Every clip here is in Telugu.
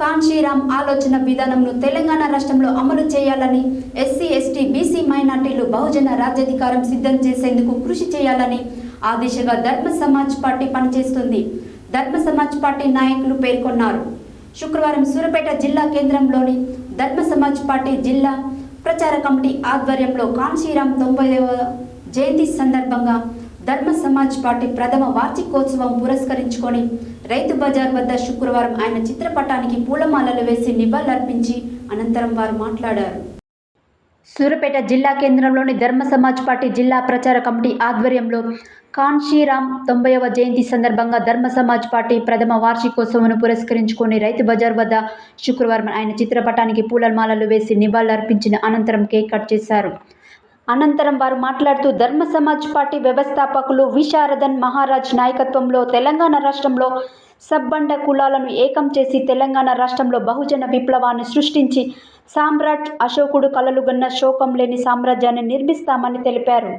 కాంశీరామ్ ఆలోచన విధానంను తెలంగాణ రాష్ట్రంలో అమలు చేయాలని ఎస్సీ ఎస్టీ బీసీ మైనార్టీలు బహుజన రాజ్యాధికారం సిద్ధం చేసేందుకు కృషి చేయాలని ఆ దిశగా ధర్మ సమాజ్ పార్టీ పనిచేస్తుంది. ధర్మ సమాజ్ పార్టీ నాయకులు పేర్కొన్నారు. శుక్రవారం సూరపేట జిల్లా కేంద్రంలోని ధర్మ సమాజ్ పార్టీ జిల్లా ప్రచార కమిటీ ఆధ్వర్యంలో కాంశీరామ్ తొంభైవ జయంతి సందర్భంగా ధర్మ సమాజ్ పార్టీ ప్రథమ వార్షికోత్సవం పురస్కరించుకొని రైతు బజార్ వద్ద శుక్రవారం ఆయన చిత్రపటానికి పూలమాలలు వేసి నివాళులర్పించి అనంతరం వారు మాట్లాడారు. సూర్యపేట జిల్లా కేంద్రంలోని ధర్మ సమాజ్ పార్టీ జిల్లా ప్రచార కమిటీ ఆధ్వర్యంలో కాన్షీరామ్ తొంభైవ జయంతి సందర్భంగా ధర్మ సమాజ్ పార్టీ ప్రథమ వార్షికోత్సవం పురస్కరించుకొని రైతు బజార్ వద్ద శుక్రవారం ఆయన చిత్రపటానికి పూలమాలలు వేసి నివాళులర్పించిన అనంతరం కేక్ కట్ చేశారు. అనంతరం వారు మాట్లాడుతూ ధర్మ సమాజ్ పార్టీ వ్యవస్థాపకులు విశారదన్ మహారాజ్ నాయకత్వంలో తెలంగాణ రాష్ట్రంలో సబ్బండ కులాలను ఏకం చేసి తెలంగాణ రాష్ట్రంలో బహుజన విప్లవాన్ని సృష్టించి సామ్రాట్ అశోకుడు కలలుగన్న శోకం లేని సామ్రాజ్యాన్ని నిర్మిస్తామని తెలిపారు.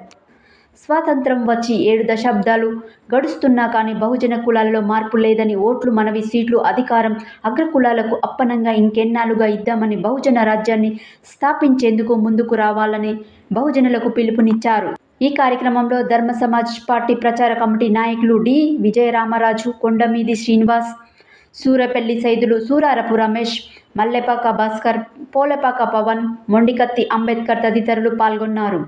స్వాతంత్రం వచ్చి ఏడు దశాబ్దాలు గడుస్తున్నా కానీ బహుజన కులాలలో మార్పు లేదని ఓట్లు మనవి సీట్లు అధికారం అగ్రకులాలకు అప్పనంగా ఇంకెన్నాళ్ళుగా ఇద్దామని బహుజన రాజ్యాన్ని స్థాపించేందుకు ముందుకు రావాలని బహుజనులకు పిలుపునిచ్చారు. ఈ కార్యక్రమంలో ధర్మ సమాజ్ పార్టీ ప్రచార కమిటీ నాయకులు డి. విజయరామరాజు కొండమీది శ్రీనివాస్ సూరపల్లి సైదులు సూరారపు రమేష్ మల్లెపాక భాస్కర్ పోలపాక పవన్ మొండికత్తి అంబేద్కర్ తదితరులు పాల్గొన్నారు.